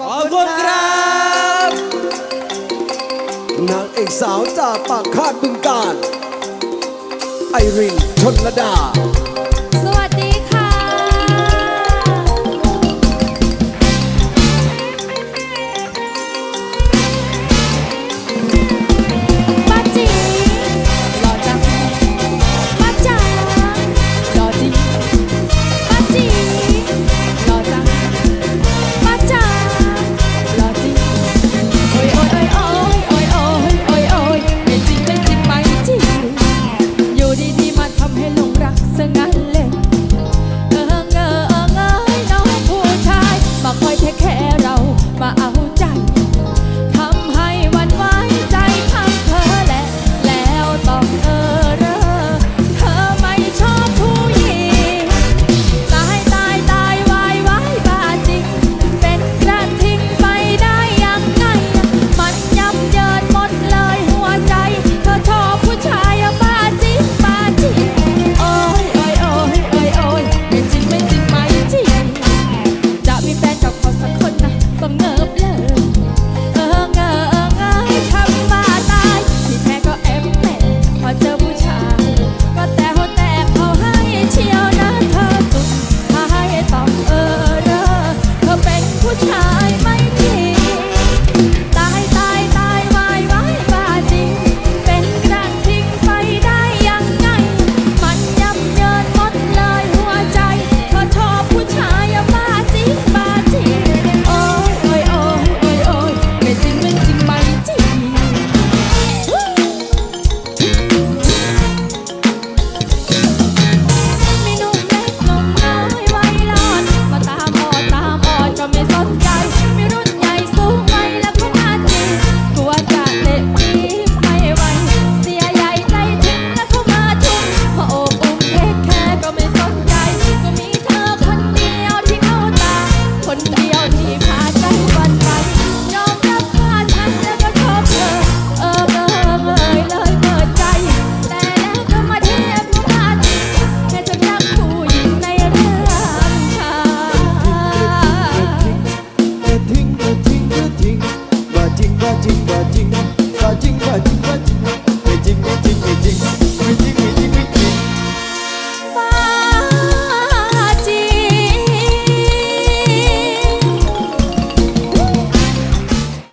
ขอบคุณครับนางเอกสาวจากปากคาดบึงการ ไอรินชนระดา